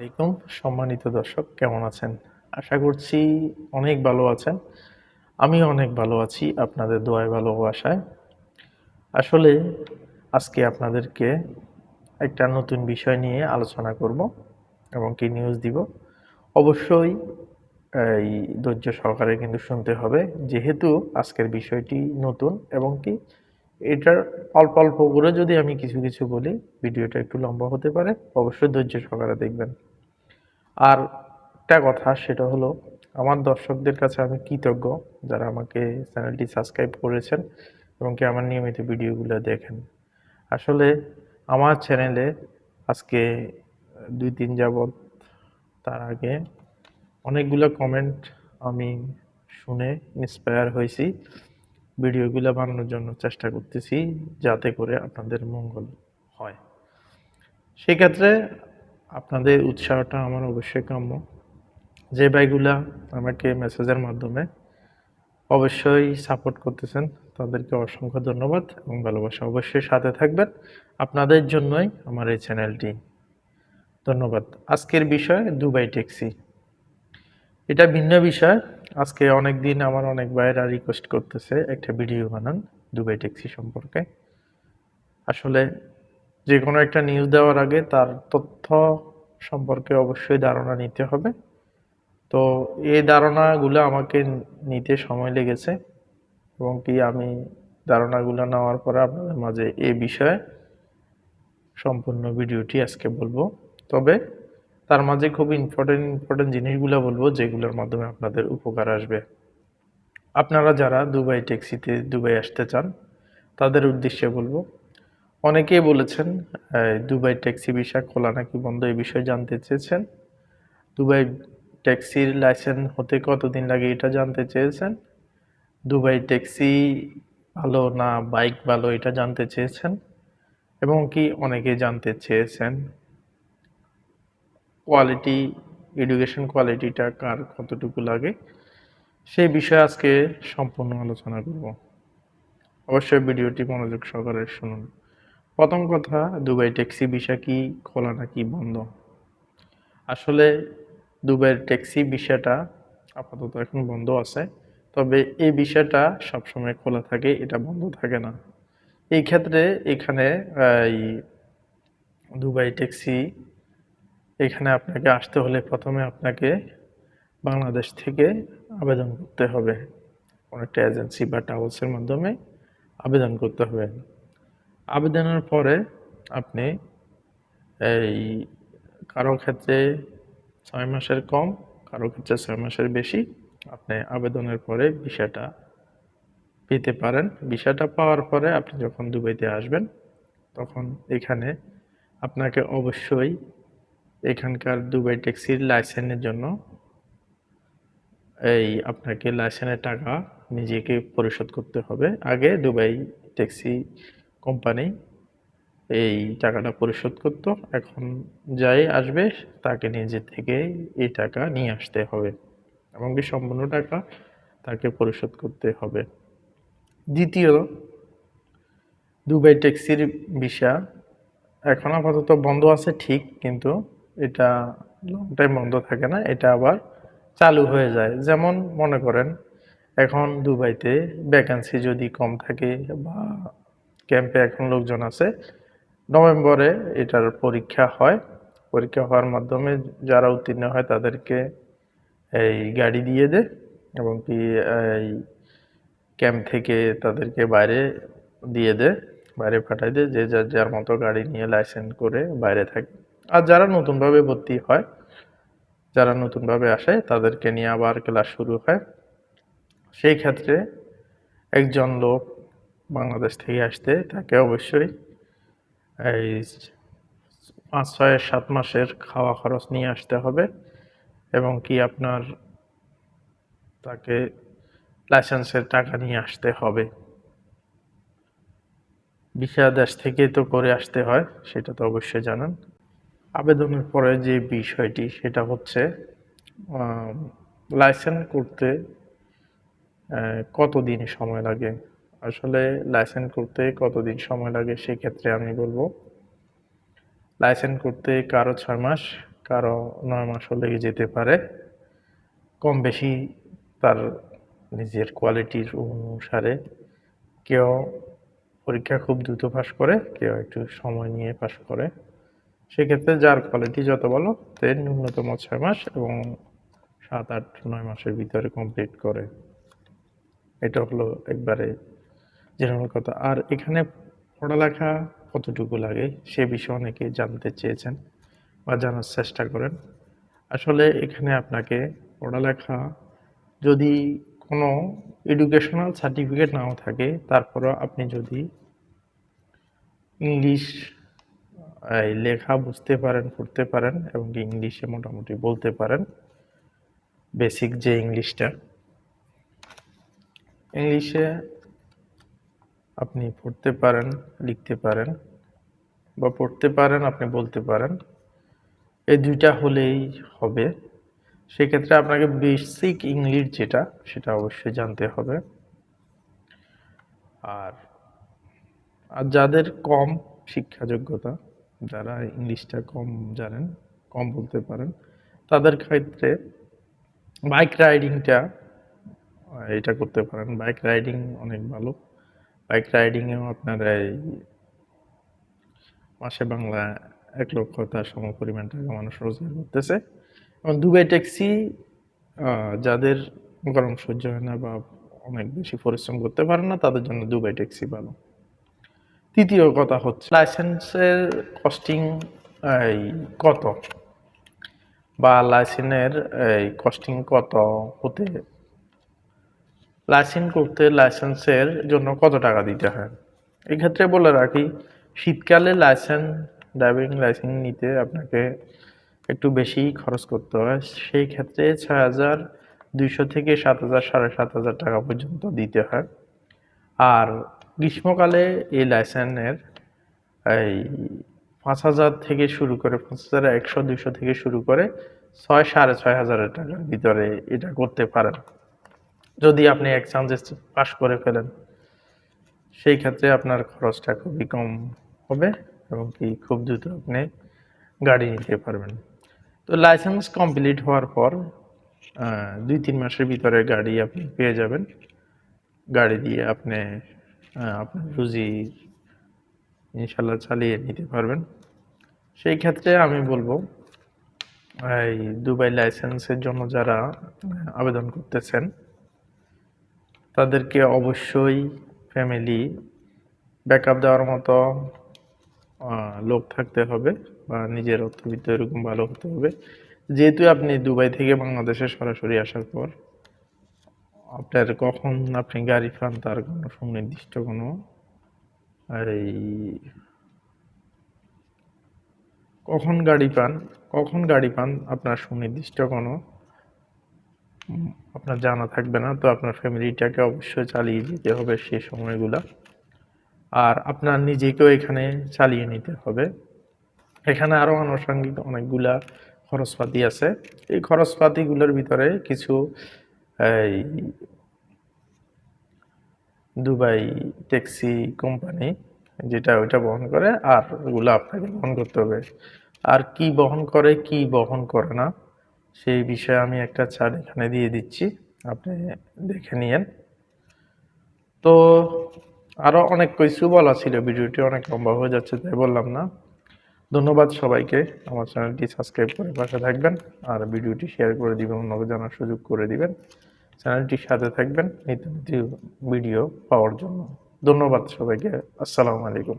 আলাইকুম। সম্মানিত দর্শক, কেমন আছেন? আশা করছি অনেক ভালো আছেন। আমি অনেক ভালো আছি, আপনাদের দোয়ায় ভালোবাসায় আসলে আজকে আপনাদেরকে একটা নতুন বিষয় নিয়ে আলোচনা করব এবং কি নিউজ দিব। অবশ্যই এই ধৈর্য সহকারে কিন্তু শুনতে হবে, যেহেতু আজকের বিষয়টি নতুন এবং কি এটার অল্প অল্প করে যদি আমি কিছু কিছু বলি, ভিডিওটা একটু লম্বা হতে পারে, অবশ্যই ধৈর্য সহকারে দেখবেন। আর একটা কথা, সেটা হলো আমার দর্শকদের কাছে আমি কৃতজ্ঞ যারা আমাকে চ্যানেলটি সাবস্ক্রাইব করেছেন এবং কি আমার নিয়মিত ভিডিওগুলো দেখেন। আসলে আমার চ্যানেলে আজকে দুই তিন যাবৎ তার আগে অনেকগুলো কমেন্ট আমি শুনে ইন্সপায়ার হয়েছি। ভিডিওগুলো বানানোর জন্য চেষ্টা করতেছি যাতে করে আপনাদের মঙ্গল হয়। সেক্ষেত্রে আপনাদের উৎসাহটা আমার অবশ্যই কাম্য। যে ভাইগুলা আমাকে মেসেজের মাধ্যমে অবশ্যই সাপোর্ট করতেছেন, তাদেরকে অসংখ্য ধন্যবাদ এবং ভালোবাসা অবশ্যই সাথে থাকবেন। আপনাদের জন্যই আমার এই চ্যানেলটি। ধন্যবাদ। আজকের বিষয় দুবাই ট্যাক্সি। এটা ভিন্ন বিষয়। আজকে অনেক দিন আমার অনেক ভাইয়েরা রিকোয়েস্ট করতেছে একটা ভিডিও বানান দুবাই ট্যাক্সি সম্পর্কে। আসলে যে কোনো একটা নিউজ দেওয়ার আগে তার তথ্য সম্পর্কে অবশ্যই ধারণা নিতে হবে। তো এই ধারণাগুলো আমাকে নিতে সময় লেগেছে এবং কি আমি ধারণাগুলো নেওয়ার পরে আপনাদের মাঝে এ বিষয়ে সম্পূর্ণ ভিডিওটি আজকে বলব। তবে তার মাঝে খুব ইম্পর্টেন্ট ইম্পর্টেন্ট জিনিসগুলো বলব যেগুলোর মাধ্যমে আপনাদের উপকার আসবে। আপনারা যারা দুবাই ট্যাক্সিতে দুবাই আসতে চান, তাদের উদ্দেশ্যে বলব অনেকেই বলেছেন দুবাই ট্যাক্সি ভিসা খোলা নাকি বন্ধ এই বিষয়ে জানতে চেয়েছেন। দুবাই ট্যাক্সির লাইসেন্স হতে কতদিন লাগে এটা জানতে চেয়েছেন? দুবাই ট্যাক্সি ভালো না বাইক ভালো এটা জানতে চেয়েছেন? এবং কি অনেকে জানতে চেয়েছেন, কোয়ালিটি, এডুকেশন কোয়ালিটিটা কার কতটুকু লাগে? সেই বিষয়ে আজকে সম্পূর্ণ আলোচনা করব। অবশ্যই ভিডিওটি মনোযোগ সহকারে শুনুন। প্রথম কথা, দুবাই ট্যাক্সি ভিসা কি খোলা নাকি বন্ধ? আসলে দুবাইয়ের ট্যাক্সি ভিসাটা আপাতত এখন বন্ধ আছে, তবে এই বিষয়টা সবসময় খোলা থাকে, এটা বন্ধ থাকে না। এই ক্ষেত্রে এখানে, এই দুবাই ট্যাক্সি, এখানে আপনাকে আসতে হলে প্রথমে আপনাকে বাংলাদেশ থেকে আবেদন করতে হবে। কোনো একটা এজেন্সি বা ট্রাভেলসের মাধ্যমে আবেদন করতে হবে। আবেদনের পরে আপনি এই কারও ক্ষেত্রে ছয় মাসের কম, কারও ক্ষেত্রে ছয় মাসের বেশি, আপনি আবেদনের পরে বিষয়টা পেতে পারেন। বিষয়টা পাওয়ার পরে আপনি যখন দুবাইতে আসবেন, তখন এখানে আপনাকে অবশ্যই এখানকার দুবাই ট্যাক্সির লাইসেন্সের জন্য এই আপনাকে লাইসেন্সের টাকা নিজেকে পরিশোধ করতে হবে। আগে দুবাই ট্যাক্সি কোম্পানি এই টাকাটা পরিশোধ করত। এখন যাই আসবে, তাকে নিজে থেকে এই টাকা নিয়ে আসতে হবে এবং কি সম্পূর্ণ টাকা তাকে পরিশোধ করতে হবে। দ্বিতীয়, দুবাই ট্যাক্সির ভিসা এখন আপাতত বন্ধ আছে ঠিক, কিন্তু এটা লং টাইম বন্ধ থাকে না, এটা আবার চালু হয়ে যায়। যেমন মনে করেন, এখন দুবাইতে ভ্যাকেন্সি যদি কম থাকে বা ক্যাম্পে এখন লোকজন আছে। নভেম্বরে এটার পরীক্ষা হয়। পরীক্ষা হওয়ার মাধ্যমে যারা উত্তীর্ণ হয় তাদেরকে এই গাড়ি দিয়ে দেয় এবং কি, এই ক্যাম্প থেকে তাদেরকে বাইরে দিয়ে দেয়, বাইরে পাঠাই দেয়। যে যার যার মতো গাড়ি নিয়ে লাইসেন্স করে বাইরে থাকে। আর যারা নতুনভাবে ভর্তি হয়, যারা নতুনভাবে আসে তাদেরকে নিয়ে আবার ক্লাস শুরু হয়। সেই ক্ষেত্রে একজন লোক বাংলাদেশ থেকে আসতে তাকে অবশ্যই। এই পাঁচ ছয় সাত মাসের খাওয়া খরচ নিয়ে আসতে হবে এবং কি আপনার তাকে লাইসেন্সের টাকা নিয়ে আসতে হবে। ভিসা দেশ থেকে তো করে আসতে হয়, সেটা তো অবশ্যই জানান। আবেদনের পরে যে বিষয়টি, সেটা হচ্ছে লাইসেন্স করতে কত কতদিন সময় লাগে? আসলে লাইসেন্স করতে কতদিন সময় লাগে সেক্ষেত্রে আমি বলব। লাইসেন্স করতে কারও ছয় মাস, কারও নয় মাসও লেগে যেতে পারে। কম বেশি তার নিজের কোয়ালিটির অনুসারে কেউ পরীক্ষা খুব দ্রুত পাস করে, কেউ একটু সময় নিয়ে পাস করে। সেক্ষেত্রে যার কোয়ালিটি যত ভালো তে ন্যূনতম ছয় মাস এবং সাত, আট, নয় মাসের ভিতরে কমপ্লিট করে। এটা হলো একবারে জেনারেল কথা। আর এখানে পড়ালেখা কতটুকু লাগে সে বিষয়ে অনেকে জানতে চেয়েছেন বা জানার চেষ্টা করেন। আসলে এখানে আপনাকে পড়ালেখা যদি কোনো এডুকেশনাল সার্টিফিকেট নাও থাকে, তারপরও আপনি যদি ইংলিশ লেখা বুঝতে পারেন, পড়তে পারেন এবং ইংলিশে মোটামুটি বলতে পারেন বেসিক যে ইংলিশটা, ইংলিশে আপনি পড়তে পারেন, লিখতে পারেন বা পড়তে পারেন, আপনি বলতে পারেন। এই দুইটা হলেই হবে। সেক্ষেত্রে আপনাকে বেসিক ইংলিশ যেটা, সেটা অবশ্যই জানতে হবে। আর আর যাদের কম শিক্ষা যোগ্যতা যারা ইংলিশটা কম জানেন, কম বলতে পারেন, তাদের ক্ষেত্রে বাইক রাইডিংটা এটা করতে পারেন। বাইক রাইডিং অনেক ভালো। বাইক রাইডিংয়েও আপনার এই মাসে বাংলা এক লক্ষ তার সম পরিমাণ টাকা মানুষ রোজগার করতেছে। এবং দুবাই ট্যাক্সি যাদের গরম সহ্য হয় না বা অনেক বেশি পরিশ্রম করতে পারে না, তাদের জন্য দুবাই ট্যাক্সি ভালো। তৃতীয় কথা হচ্ছে, লাইসেন্সের কস্টিং, এই, কত? বা লাইসেন্সের, এই, কস্টিং কত হতে লাইসেন্স করতে লাইসেন্সের জন্য কত টাকা দিতে হয়? এক্ষেত্রে বলে রাখি, শীতকালে লাইসেন্স ড্রাইভিং লাইসেন্স নিতে আপনাকে একটু বেশি খরচ করতে হয় সেই ক্ষেত্রে ছয় হাজার দুইশো থেকে সাত হাজার, সাড়ে সাত হাজার টাকা পর্যন্ত দিতে হয়। আর গ্রীষ্মকালে এই লাইসেন্সের এই পাঁচ হাজার থেকে শুরু করে, পাঁচ হাজার একশো, দুইশো থেকে শুরু করে ছয়, সাড়ে ছয় হাজারের টাকার ভিতরে এটা করতে পারেন। যদি আপনি এক এক্সাম পাস করে ফেলেন, সেই ক্ষেত্রে আপনার খরচটা খুবই কম হবে এবং কি খুব দ্রুত আপনি গাড়ি নিতে পারবেন। তো লাইসেন্স কমপ্লিট হওয়ার পর দুই তিন মাসের ভিতরে গাড়ি আপনি পেয়ে যাবেন। গাড়ি দিয়ে আপনি আপনার রুজি ইনশাল্লাহ চালিয়ে নিতে পারবেন। সেই ক্ষেত্রে আমি বলব, এই দুবাই লাইসেন্সের জন্য যারা আবেদন করতেছেন তাদেরকে অবশ্যই ফ্যামিলি ব্যাকআপ দেওয়ার মতো লোক থাকতে হবে বা নিজের অর্থবিত্ত এরকম ভালো হতে হবে। যেহেতু আপনি দুবাই থেকে বাংলাদেশে সরাসরি আসার পর, আপনার কখন আপনি গাড়ি পান তার কোনো সুনির্দিষ্ট কোনো, আর এই কখন গাড়ি পান, কখন গাড়ি পান আপনার সুনির্দিষ্ট কোনো আপনার জানা থাকবে না, তো আপনার ফ্যামিলিটাকে অবশ্যই চালিয়ে দিতে হবে সেই সময়গুলা। আর আপনার নিজেকেও এখানে চালিয়ে নিতে হবে। এখানে আরও আনুষঙ্গিক অনেকগুলা খরচপাতি আছে। এই খরচপাতিগুলোর ভিতরে কিছু, এই দুবাই ট্যাক্সি কোম্পানি যেটা ওইটা বহন করে, আর ওগুলো আপনাকে বহন করতে হবে। আর কি বহন করে, কি বহন করে না সেই বিষয়ে আমি একটা চার্ট এখানে দিয়ে দিচ্ছি। আপনি দেখে নিয়েন। তো আরও অনেক কিছু বলা ছিল, ভিডিওটি অনেক লম্বা হয়ে যাচ্ছে, তাই বললাম না। ধন্যবাদ সবাইকে। আমার চ্যানেলটি সাবস্ক্রাইব করে পাশে থাকবেন আর ভিডিওটি শেয়ার করে দিবেন, অন্যকে জানার সুযোগ করে দিবেন। চ্যানেলটির সাথে থাকবেন নিত্য ভিডিও পাওয়ার জন্য। ধন্যবাদ সবাইকে। আসসালামু আলাইকুম।